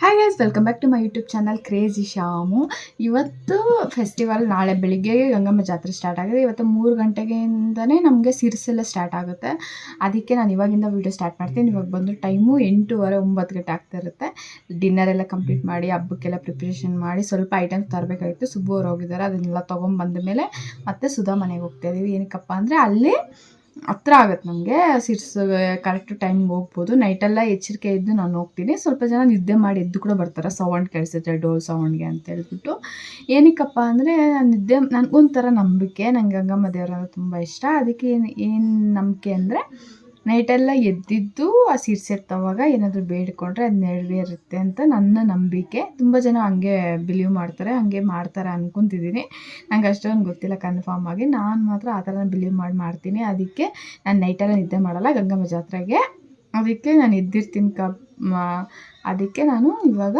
Hi guys welcome back to my YouTube channel crazy Shamu ಇವತ್ತು festival ನಾಳೆ ಬೆಳಿಗ್ಗೆ ಗಂಗಮ್ಮ ಜಾತ್ರೆ ಸ್ಟಾರ್ಟ್ ಆಗಿದೆ. ಇವತ್ತು ಮೂರು ಗಂಟೆಗಿಂದನೇ ನಮಗೆ ಸಿರಿಸೆಲ್ಲ ಸ್ಟಾರ್ಟ್ ಆಗುತ್ತೆ. ಅದಕ್ಕೆ ನಾನು ಇವಾಗಿಂದ ವೀಡಿಯೋ ಸ್ಟಾರ್ಟ್ ಮಾಡ್ತೀನಿ. ಇವಾಗ ಬಂದು ಟೈಮು ಎಂಟೂವರೆ ಒಂಬತ್ತು ಗಂಟೆ ಆಗ್ತಾ ಇರುತ್ತೆ. ಡಿನ್ನರ್ ಎಲ್ಲ ಕಂಪ್ಲೀಟ್ ಮಾಡಿ, ಹಬ್ಬಕ್ಕೆಲ್ಲ ಪ್ರಿಪ್ರೇಷನ್ ಮಾಡಿ, ಸ್ವಲ್ಪ ಐಟಮ್ಸ್ ತರಬೇಕಾಗಿತ್ತು. ಸುಬ್ಬು ಅವ್ರು ಹೋಗಿದ್ದಾರೆ, ಅದನ್ನೆಲ್ಲ ತೊಗೊಂಬಂದ ಮೇಲೆ ಮತ್ತೆ ಸುಧಾ ಮನೆಗೆ ಹೋಗ್ತಾ ಇದೀವಿ. ಏನಕ್ಕಪ್ಪ ಅಂದರೆ ಅಲ್ಲಿ ಹತ್ರ ಆಗುತ್ತೆ ನಮಗೆ. ಸಿರ್ಸ್ ಕರೆಕ್ಟ್ ಟೈಮ್ಗೆ ಹೋಗ್ಬೋದು. ನೈಟೆಲ್ಲ ಎಚ್ಚರಿಕೆ ಇದ್ದು ನಾನು ಹೋಗ್ತೀನಿ. ಸ್ವಲ್ಪ ಜನ ನಿದ್ದೆ ಮಾಡಿ ಎದ್ದು ಕೂಡ ಬರ್ತಾರೆ. ಸೌಂಡ್ ಕೇಳಿಸುತ್ತೆ, ಡೋಲ್ ಸೌಂಡ್ಗೆ ಅಂತ ಹೇಳ್ಬಿಟ್ಟು. ಏನಕ್ಕಪ್ಪ ಅಂದರೆ ನಾನು ನಿದ್ದೆ ನನಗೊಂಥರ ನಂಬಿಕೆ. ನಂಗೆ ಗಂಗಮ್ಮ ದೇವರ ತುಂಬ ಇಷ್ಟ. ಅದಕ್ಕೆ ಏನು ಏನು ನಂಬಿಕೆ ಅಂದರೆ ನೈಟೆಲ್ಲ ಎದ್ದಿದ್ದು ಆ ಸೀರ್ಸೆ ಎತ್ತವಾಗ ಏನಾದರೂ ಬೇಡಿಕೊಂಡ್ರೆ ಅದು ನೆರವೇರುತ್ತೆ ಅಂತ ನನ್ನ ನಂಬಿಕೆ. ತುಂಬ ಜನ ಹಂಗೆ ಬಿಲೀವ್ ಮಾಡ್ತಾರೆ, ಹಂಗೆ ಮಾಡ್ತಾರೆ ಅನ್ಕೊತಿದ್ದೀನಿ. ನಂಗೆ ಅಷ್ಟೊಂದು ಗೊತ್ತಿಲ್ಲ ಕನ್ಫರ್ಮ್ ಆಗಿ. ನಾನು ಮಾತ್ರ ಆ ಥರ ಬಿಲೀವ್ ಮಾಡಿ ಮಾಡ್ತೀನಿ. ಅದಕ್ಕೆ ನಾನು ನೈಟೆಲ್ಲ ನಿದ್ದೆ ಮಾಡಲ್ಲ ಗಂಗಮ್ಮ ಜಾತ್ರೆಗೆ. ಅದಕ್ಕೆ ನಾನು ಎದ್ದಿರ್ತೀನಿ ಕ ಅದಕ್ಕೆ ನಾನು ಇವಾಗ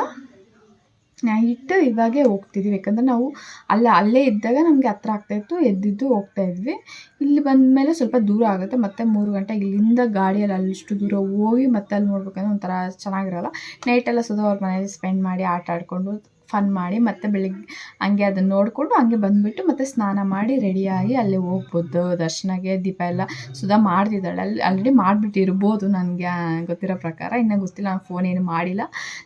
ನೈಟ್ ಇವಾಗೆ ಹೋಗ್ತಿದ್ವಿ. ಯಾಕಂದರೆ ನಾವು ಅಲ್ಲ, ಅಲ್ಲೇ ಇದ್ದಾಗ ನಮಗೆ ಹತ್ರ ಆಗ್ತಾಯಿತ್ತು ಎದ್ದಿದ್ದು ಹೋಗ್ತಾ ಇದ್ವಿ. ಇಲ್ಲಿ ಬಂದಮೇಲೆ ಸ್ವಲ್ಪ ದೂರ ಆಗುತ್ತೆ. ಮತ್ತೆ ಮೂರು ಗಂಟೆ ಇಲ್ಲಿಂದ ಗಾಡಿಯಲ್ಲಿ ಅಲ್ಲಿಷ್ಟು ದೂರ ಹೋಗಿ ಮತ್ತೆ ಅಲ್ಲಿ ನೋಡ್ಬೇಕಂದ್ರೆ ಒಂಥರ ಚೆನ್ನಾಗಿರಲ್ಲ. ನೈಟೆಲ್ಲ ಸುಧಾ ಅವ್ರ ಮನೇಲಿ ಸ್ಪೆಂಡ್ ಮಾಡಿ ಆಟ ಆಡಿಕೊಂಡು ಫನ್ ಮಾಡಿ ಮತ್ತೆ ಬೆಳಿಗ್ಗೆ ಹಂಗೆ ಅದನ್ನು ನೋಡಿಕೊಂಡು ಹಂಗೆ ಬಂದುಬಿಟ್ಟು ಮತ್ತೆ ಸ್ನಾನ ಮಾಡಿ ರೆಡಿಯಾಗಿ ಅಲ್ಲಿ ಹೋಗ್ಬೋದು. ದರ್ಶನಗೆ ದೀಪ ಎಲ್ಲ ಸುಧಾ ಮಾಡ್ತಿದ್ದಾಳೆ. ಅಲ್ಲಿ ಆಲ್ರೆಡಿ ಮಾಡಿಬಿಟ್ಟಿರ್ಬೋದು ನನಗೆ ಗೊತ್ತಿರೋ ಪ್ರಕಾರ. ಇನ್ನೂ ಗೊತ್ತಿಲ್ಲ, ನಾನು ಫೋನ್ ಏನು ಮಾಡಿಲ್ಲ.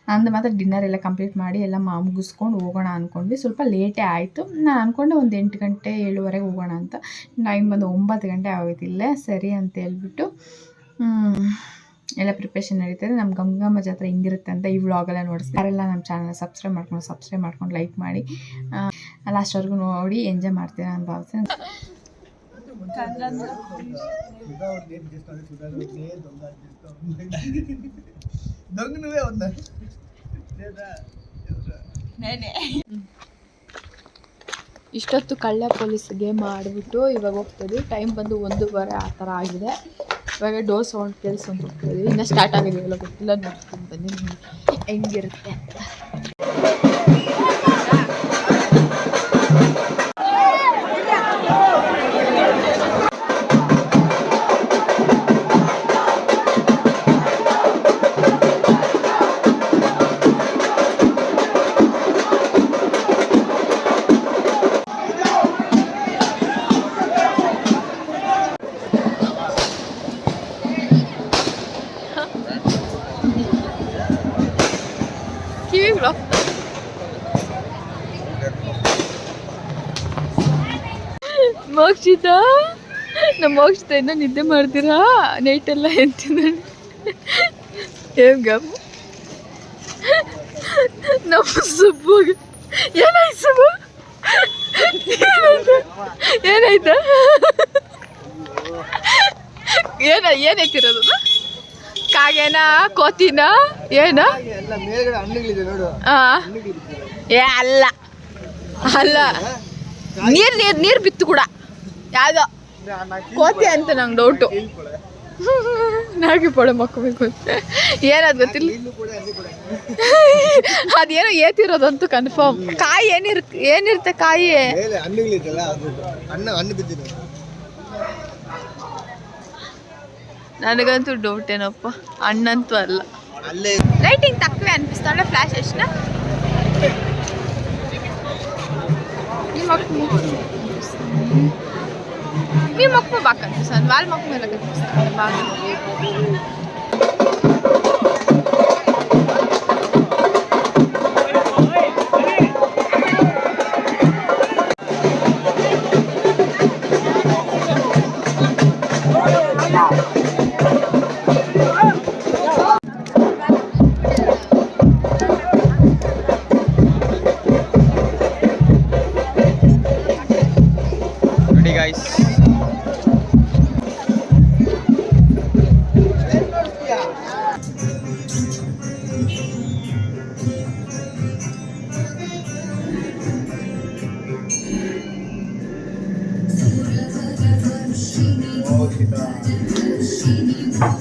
ನಂದು ಮಾತ್ರ ಡಿನ್ನರ್ ಎಲ್ಲ ಕಂಪ್ಲೀಟ್ ಮಾಡಿ ಎಲ್ಲ ಮಾ, ಮುಗಿಸ್ಕೊಂಡು ಹೋಗೋಣ ಅಂದ್ಕೊಂಡ್ವಿ ಸ್ವಲ್ಪ ಲೇಟೇ ಆಯಿತು. ನಾನು ಅಂದ್ಕೊಂಡೆ ಒಂದು ಎಂಟು ಗಂಟೆ, ಏಳುವರೆಗೆ ಹೋಗೋಣ ಅಂತ. ಟೈಮ್ ಬಂದು ಒಂಬತ್ತು ಗಂಟೆ ಆಗೋದಿಲ್ಲ ಸರಿ ಅಂತ ಹೇಳ್ಬಿಟ್ಟು ಎಲ್ಲ ಪ್ರಿಪ್ರೇಷನ್ ನಡೀತದೆ ನಮ್ಮ ಗಂಗಮ್ಮ ಜಾತ್ರೆ ಹಿಂಗಿರುತ್ತೆ ಅಂತ ಈ ವ್ಲಾಗೆಲ್ಲ ನೋಡಿಸ್ತೀವಿ ಯಾರೆಲ್ಲ ನಮ್ಮ ಚಾನಲ್ ಸಬ್ಸ್ಕ್ರೈಬ್ ಮಾಡ್ಕೊಂಡು ಸಬ್ಸ್ಕ್ರೈಬ್ ಮಾಡ್ಕೊಂಡು ಲೈಕ್ ಮಾಡಿ ಲಾಸ್ಟ್ವರೆಗೂ ನೋಡಿ ಎಂಜಾಯ್ ಮಾಡ್ತೀರಾ ಅಂತ ಭಾವಿಸ್ತೀನಿ. ಇಷ್ಟೊತ್ತು ಕಳ್ಳ ಪೊಲೀಸ್ ಗೇಮ್ ಮಾಡಿಬಿಟ್ಟು ಇವಾಗ ಹೋಗ್ತದೆ ಟೈಮ್ ಬಂದು ಒಂದೂವರೆ ಆ ಥರ ಆಗಿದೆ. ಇವಾಗ ಡೋರ್ ಸೌಂಡ್ ಕೇಳಿಸ್ಕೊಂಡು ಹೋಗ್ತೀವಿ ಇನ್ನೂ ಸ್ಟಾರ್ಟ್ ಆಗಿದೆ ಎಲ್ಲ ಗೊತ್ತಿಲ್ಲ ನೋಡ್ಕೊಂಡು ಬನ್ನಿ. ಹೆಂಗಿರುತ್ತೆ ಅಂತ. ಮೋಕ್ಷಿತ ನಮ್ಮ ಔಷಧ ಇನ್ನೂ ನಿದ್ದೆ ಮಾಡ್ತೀರಾ? ನೈಟೆಲ್ಲ ಎಂತಿದ್ದಾಳೆ ಏನ್ ಗಮ್ ನಮ್ಮ ಸುಬ್ಬು ಏನಾಯ್ತು ಸುಬ್ಬು? ಏನಾಯ್ತಾ? ಏನ ಏನೈತಿರೋದು ಕಾಗೇನ? ಕೋತಿನ? ಏನ? ಏ, ಅಲ್ಲ. ಅಲ್ಲ. ನೀರ್ ನೀರ್ ನೀರ್ ಬಿತ್ತು ಕೂಡ. ಯಾವ್ದೋ? ಕೋತಿ ಅಂತ ನಂಗೆ ಡೌಟು ನಾಗಿ ಪೊಳೆ ಮಕ್ಕಬೇಕು ಅಂತ ಏನದು ಗೊತ್ತಿಲ್ಲ. ಅದೇನೋ ಏತಿರೋದಂತೂ ಕನ್ಫರ್ಮ್ ಕಾಯಿ ಏನಿರ್ ಏನಿರುತ್ತೆ ಕಾಯಿ? ನನಗಂತೂ ಡೌಟ್ ಏನಪ್ಪ? ಅಣ್ಣಂತೂ ಅಲ್ಲ. ಅಲ್ಲೇ ಲೈಟಿಂಗ್ ತಕ್ಕವೆ ಅನ್ಪಿಸ್ತಾಳೆ బాగా కనిపిస్తుంది వాళ్ళ మొక్క మీద కనిపిస్తుంది బాగా ರೆಡಿ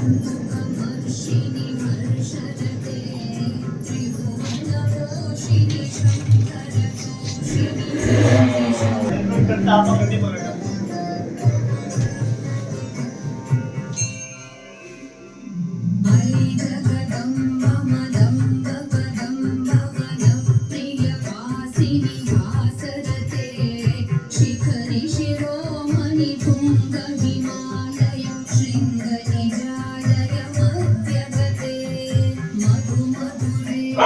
She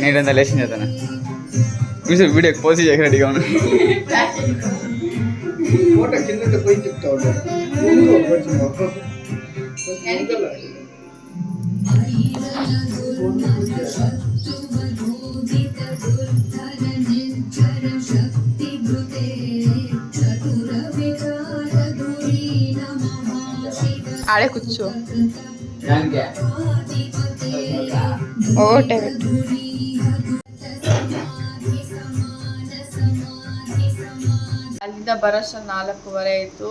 నేనంతా లేచిన చేస్తాను చూసి వీడియోకి పోసి చేయక రెడీగా ఉన్నా ఫోటో కింద పోయి చెప్తా ఉంటాడు ముందు ಓಟೆ ಅಲ್ಲಿಂದ ಬರೋಷ್ಟು ನಾಲ್ಕೂವರೆ ಆಯಿತು.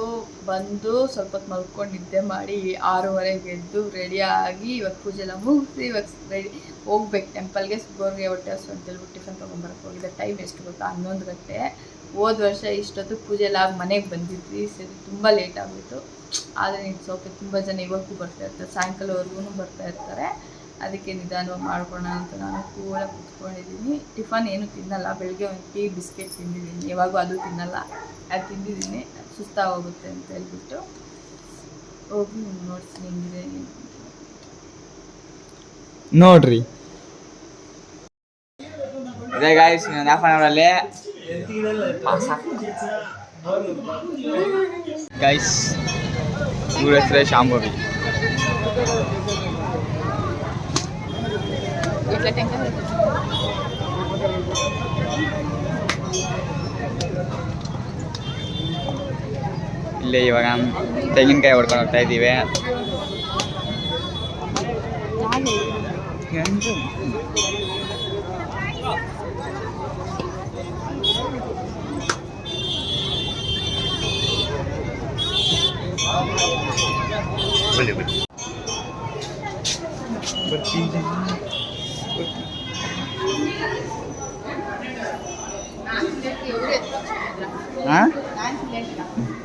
ಬಂದು ಸ್ವಲ್ಪ ಹೊತ್ತು ಮಲ್ಕೊಂಡು ನಿದ್ದೆ ಮಾಡಿ ಆರೂವರೆಗೆ ಎದ್ದು ರೆಡಿಯಾಗಿ ಇವತ್ತು ಪೂಜೆ ಎಲ್ಲ ಮುಗಿಸಿ ಇವಾಗ ರೆಡಿ ಹೋಗ್ಬೇಕು. ಟೆಂಪಲ್ಗೆ ಸುಗೋರ್ಗೆ ಹೊಟ್ಟೆ ಹಸು ಟಿಫನ್ ತೊಗೊಂಬರಕ್ಕೆ ಹೋಗಿದ್ದೆ. ಟೈಮ್ ಎಷ್ಟು ಗೊತ್ತಾ? ಹನ್ನೊಂದು ಗಂಟೆ. ಹೋದ ವರ್ಷ ಇಷ್ಟೊತ್ತು ಪೂಜೆ ಎಲ್ಲ ಮನೆಗೆ ಬಂದಿದ್ವಿ. ಸರಿ, ತುಂಬ ಲೇಟ್ ಆಗೋಯಿತು. ಆದರೆ ನೀವು ಸೋಕೆ ತುಂಬ ಜನ ಇವತ್ತು ಬರ್ತಾ ಇರ್ತಾರೆ. ಸಾಯಂಕಾಲವರೆಗೂ ಬರ್ತಾ ಇರ್ತಾರೆ. ಅದಕ್ಕೆ ನಿಧಾನವಾಗಿ ಮಾಡ್ಕೊಳ್ಳೋಣ ಅಂತ ನಾನು ಕೂಡ ಕುತ್ಕೊಂಡಿದ್ದೀನಿ. ಟಿಫನ್ ಏನು ತಿನ್ನಲ್ಲ. ಬೆಳಗ್ಗೆ ಒಂದು ಟೀ ಬಿಸ್ಕೆಟ್ ತಿಂದಿದ್ದೀನಿ. ಯಾವಾಗೂ ಅದು ತಿನ್ನಲ್ಲ. ಅದು ತಿಂದಿದ್ದೀನಿ. ಸುಸ್ತಾಗೋಗುತ್ತೆ ಅಂತ ಹೇಳ್ಬಿಟ್ಟು ಹೋಗಿ ನೋಡ್ತೀನಿ ಹೆಂಗಿದೆ. ನೋಡ್ರಿ. ಅದೇ ಗಾಯ್ಸ್ ಇನ್ನೊಂದು ಹಾಫ್ ಆನ್ ಅವರಲ್ಲಿ ಗೈಸ್ ಇವ್ರ ಹೆಸರೇ ಶಾಂಭವಿ. ಇಡ್ಲಿ ಟೆಂಕಾಯಿ ಇಲ್ಲೇ ಇವಾಗ ತೆಂಗಿನಕಾಯಿ ಹೊಡ್ಕೊಂಡು ಹೋಗ್ತಾ ಇದ್ದೀವಿ ಹಾಂ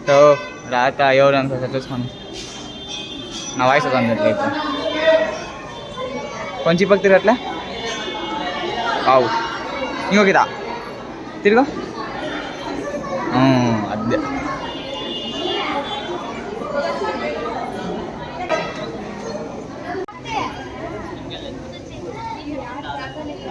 तो राहता एवढं तसंच म्हणून नावायचं सांगितलं इथं. कोणची बघ तरी वाटलं पाऊ निघ किता तिरग अद्या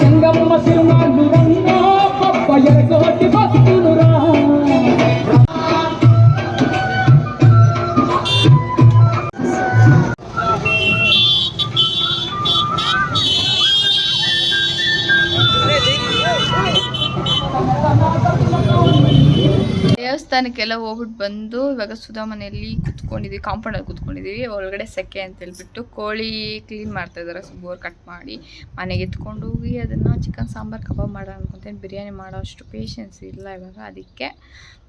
Gangam Masirungan ದೇವಸ್ಥಾನಕ್ಕೆಲ್ಲ ಹೋಗ್ಬಿಟ್ಟು ಬಂದು ಇವಾಗ ಸುಧಾ ಮನೆಯಲ್ಲಿ ಕುತ್ಕೊಂಡಿದ್ವಿ ಕಾಂಪೌಂಡಲ್ಲಿ ಕುತ್ಕೊಂಡಿದ್ದೀವಿ. ಒಳಗಡೆ ಸೆಕೆ ಅಂತ ಹೇಳ್ಬಿಟ್ಟು ಕೋಳಿ ಕ್ಲೀನ್ ಮಾಡ್ತಾ ಇದ್ದಾರೆ. ಬೋರ್ ಕಟ್ ಮಾಡಿ ಮನೆಗೆ ಎತ್ಕೊಂಡು ಹೋಗಿ ಅದನ್ನು ಚಿಕನ್ ಸಾಂಬಾರು, ಕಬಾಬ್ ಮಾಡೋಣ ಅನ್ಕೊತೀನಿ. ಬಿರಿಯಾನಿ ಮಾಡೋ ಅಷ್ಟು ಪೇಷನ್ಸ್ ಇಲ್ಲ ಇವಾಗ. ಅದಕ್ಕೆ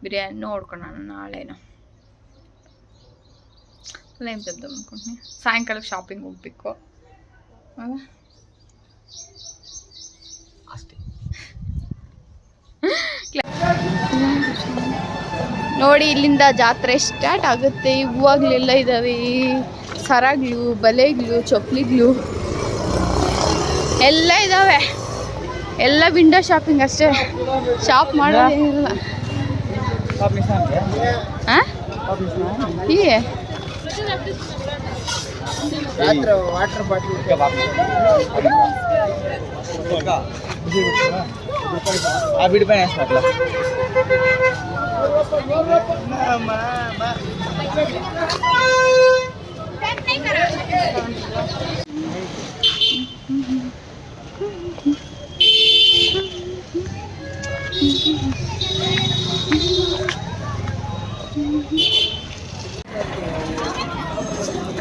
ಬಿರಿಯಾನಿ ನೋಡ್ಕೊಳ್ಳೋಣ ನಾಳೆನ. ಲೈಮ್ ಸಾಯಂಕಾಲಕ್ಕೆ ಶಾಪಿಂಗ್ ಹೋಗ್ಬೇಕು. ಅಲ್ಲ ಅಷ್ಟೇ ನೋಡಿ, ಇಲ್ಲಿಂದ ಜಾತ್ರೆ ಸ್ಟಾರ್ಟ್ ಆಗುತ್ತೆ. ಹೂವಾಗ್ಲೆಲ್ಲ ಇದ್ದಾವೆ ಸರಗ್ಲು, ಬಲೆಗ್ಲು ಚಪ್ಪಲಿಗಳು ಎಲ್ಲ ಇದ್ದಾವೆ ಎಲ್ಲ ವಿಂಡೋ ಶಾಪಿಂಗ್ ಅಷ್ಟೇ. ಶಾಪ್ ಮಾಡೋದೇನಿಲ್ಲ ಹೀಗೆ ವಾಟರ್ ಬಾಟ್ಲಿ ఆ వీడి పైన వేసిన అట్లా.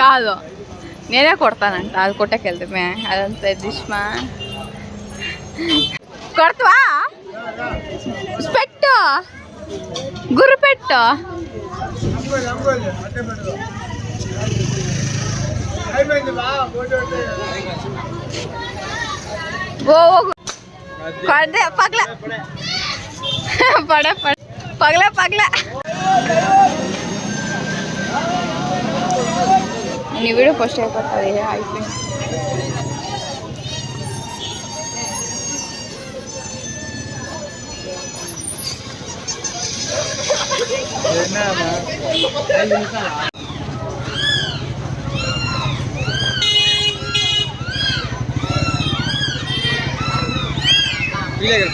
కాదు. నేనే కొడతానంట. అది కొట్టకెళ్తే మే. అదంతా దిష్మా ಕೊಡ್ತವಾ? ಪೆಟ್ಟು ಗುರುಪೆಟ್ಟು? ಹೋಗು ಕೊಡ್ದೆ ಪಗ್ಲ. ಪಡ ಪಡ. ಪಗ್ಲ ಪಗ್ಲ. ನೀವು ಫಸ್ಟ್ ಹೇಳ್ಕೊಡ್ತಾ ಇದೆ ಆಯ್ತು Mira que el